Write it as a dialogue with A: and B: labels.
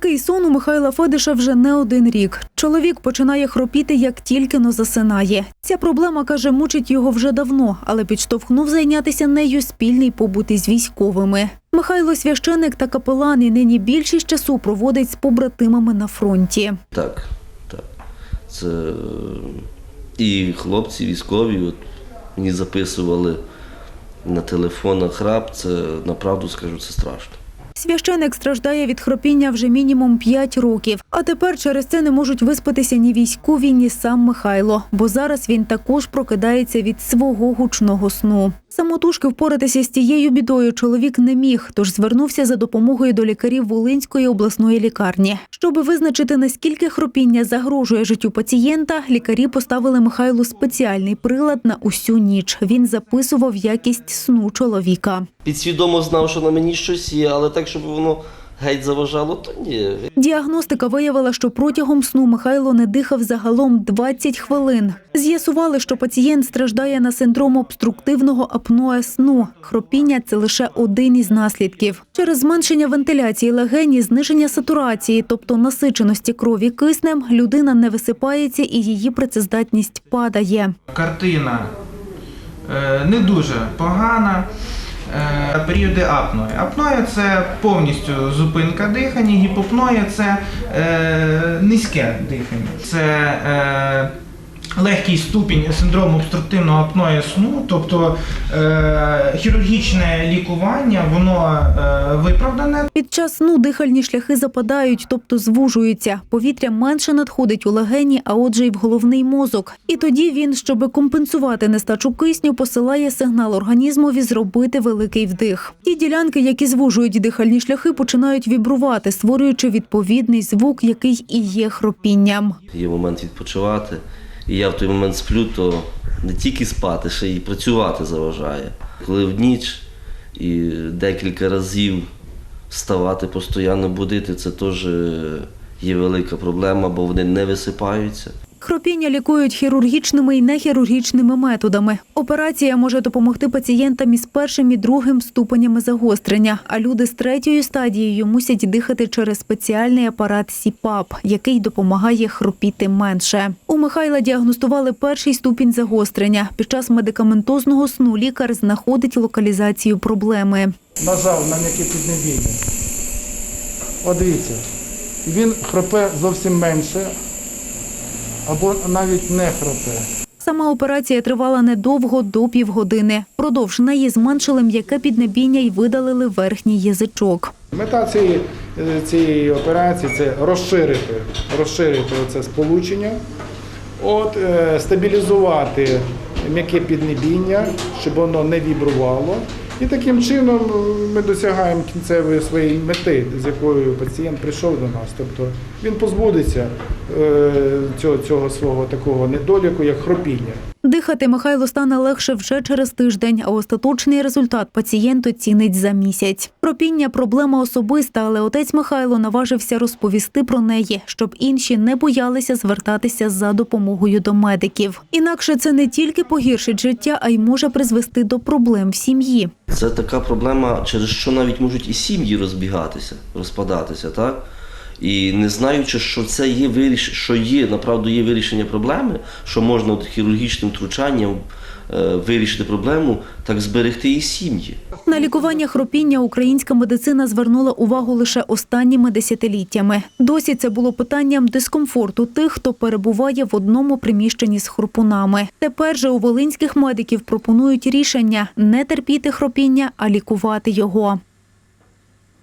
A: Такий сон у Михайла Федиша вже не один рік. Чоловік починає хропіти, як тільки но засинає. Ця проблема, каже, мучить його вже давно, але підштовхнув зайнятися нею спільний побут із військовими. Михайло священик та капелан і нині більшість часу проводить з побратимами на фронті.
B: Так, так. Це і хлопці військові от, мені записували на телефонах храп. Це направду скажу, це страшно.
A: Священик страждає від хропіння вже мінімум 5 років. А тепер через це не можуть виспатися ні військові, ні сам Михайло, бо зараз він також прокидається від свого гучного сну. Самотужки впоратися з цією бідою чоловік не міг, тож звернувся за допомогою до лікарів Волинської обласної лікарні. Щоби визначити наскільки хропіння загрожує життю пацієнта, лікарі поставили Михайлу спеціальний прилад на усю ніч. Він записував якість сну чоловіка.
B: Підсвідомо знав, що на мені щось є, але так, щоб воно геть заважало, то ні.
A: Діагностика виявила, що протягом сну Михайло не дихав загалом 20 хвилин. З'ясували, що пацієнт страждає на синдром обструктивного апноe сну. Хропіння це лише один із наслідків. Через зменшення вентиляції легень і зниження сатурації, тобто насиченості крові киснем, людина не висипається і її працездатність падає.
C: Картина е, не дуже погана. Е, Періоди апної. Апноя це повністю зупинка дихання, гіпопноя це е, низьке дихання. Це е, легкий ступінь синдрому обструктивного апноя сну, тобто е, хірургічне лікування, воно е, виправдане,
A: Під час сну дихальні шляхи западають, тобто звужуються. Повітря менше надходить у легені, а отже, й в головний мозок. І тоді він, щоб компенсувати нестачу кисню, посилає сигнал організмові зробити великий вдих. Ті ділянки, які звужують дихальні шляхи, починають вібрувати, створюючи відповідний звук, який і є хропінням.
B: Є момент відпочивати. І я в той момент сплю, то не тільки спати, ще й працювати заважає. Коли в ніч і декілька разів вставати, постійно будити, це теж є велика проблема, бо вони не висипаються.
A: Хропіння лікують хірургічними і нехірургічними методами. Операція може допомогти пацієнтам із першим і другим ступенями загострення, а люди з третьою стадією мусять дихати через спеціальний апарат СІПАП, який допомагає хропіти менше. У Михайла діагностували перший ступінь загострення. Під час медикаментозного сну лікар знаходить локалізацію проблеми.
D: нажав на м'яке піднебіння. Дивіться, він хропе зовсім менше, або навіть не хропе.
A: Сама операція тривала недовго до півгодини. Продовж неї зменшили м'яке піднебіння і видалили верхній язичок.
D: Мета цієї, е, цієї операції це розширити, розширити це сполучення, от, е, стабілізувати м'яке піднебіння, щоб воно не вібрувало. І таким чином е, ми досягаємо кінцевої своєї мети, з якою пацієнт прийшов до нас. Тобто він позбудеться е, цього, цього свого такого недоліку, як хропіння.
A: Дихати Михайло стане легше вже через тиждень, а остаточний результат пацієнт оцінить за місяць. Пропіння проблема особиста, але отець Михайло наважився розповісти про неї, щоб інші не боялися звертатися за допомогою до медиків. Інакше це не тільки погіршить життя, а й може призвести до проблем в сім'ї.
B: Це така проблема, через що навіть можуть і сім'ї розбігатися, розпадатися, так? І не знаючи, що це є виріш... що є, направду є вирішення проблеми, що можна от хірургічним втручанням е, вирішити проблему, так зберегти і сім'ї.
A: На лікування хропіння українська медицина звернула увагу лише останніми десятиліттями. Досі це було питанням дискомфорту тих, хто перебуває в одному приміщенні з хропунами. Тепер же у волинських медиків пропонують рішення не терпіти хропіння, а лікувати його.